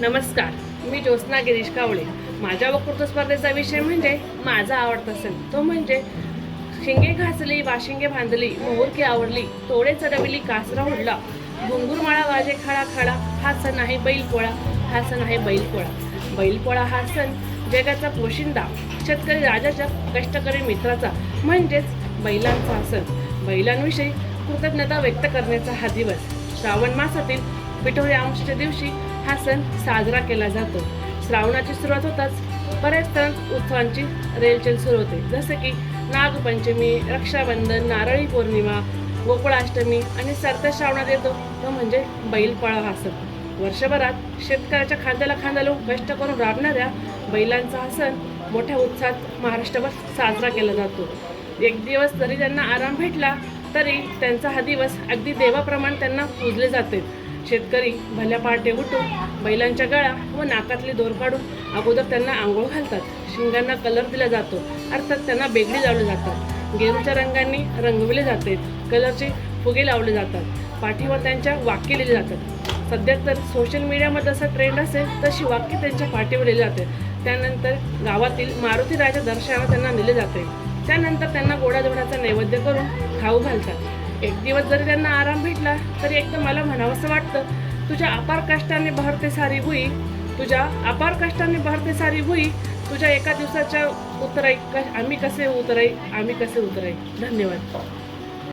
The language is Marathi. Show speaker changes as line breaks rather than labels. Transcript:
नमस्कार मी ज्योत्स्ना गिरीश कावळे. माझ्या वक्तृत्व स्पर्धेचा विषय म्हणजे माझा आवडता सण. तो म्हणजे शिंगे घासली वाशिंगे बांधली मोहरकी आवडली तोडे चढविली कासरा उडला घुंगुरमाळा वाजे खाळा खाळा हा सण आहे बैलपोळा हा सण आहे बैलपोळा. बैलपोळा हा सण जगाचा पोशिंदा शेतकरी राजाच्या कष्टकरी मित्राचा म्हणजेच बैलांचा सण. बैलांविषयी कृतज्ञता व्यक्त करण्याचा हा दिवस. श्रावण मासातील पिठोरी आमच्या दिवशी हा सण साजरा केला जातो. श्रावणाची सुरुवात होताच बऱ्याच सण उत्सवांची रेलचेल सुरू होते. जसं की नागपंचमी रक्षाबंधन नारळी पौर्णिमा गोकुळाष्टमी आणि सरता श्रावणात येतो. तो म्हणजे बैलपाळा हा सण. वर्षभरात शेतकऱ्याच्या खांद्याला खांदा लावून कष्ट करून राबणाऱ्या बैलांचा हा सण मोठ्या उत्साहात महाराष्ट्रभर साजरा केला जातो. एक दिवस जरी त्यांना आराम भेटला तरी त्यांचा हा दिवस अगदी देवाप्रमाणे त्यांना पूजले जाते. शेतकरी भल्या पहाटे उठून बैलांच्या गळा व नाकातली दोर काढून अगोदर त्यांना आंघोळ घालतात. शिंगांना कलर दिला जातो. अर्थात त्यांना बेगडी लावली जातात. गेरूच्या रंगांनी रंगविले जाते. कलरचे फुगे लावले जातात. पाठीवर त्यांच्या वाक्य लिहिले जातात. सध्या तर सोशल मीडियामध्ये असा ट्रेंड असेल तशी वाक्य त्यांच्या पाठीवर लिहिले जाते. त्यानंतर गावातील मारुती राजा दर्शनाला त्यांना नेले जाते. त्यानंतर त्यांना गोडाधोडाचा नैवेद्य करून खाऊ घालतात. एक दिवस जरी त्यांना आराम भेटला तरी एकदम मला म्हणावंसं वाटतं तुझ्या अपार कष्टाने बहरते सारी भुई तुझ्या अपार कष्टाने बहरते सारी भुई तुझ्या एका दिवसाच्या उतराई क- आम्ही कसे उतराई आम्ही कसे उतराई. धन्यवाद.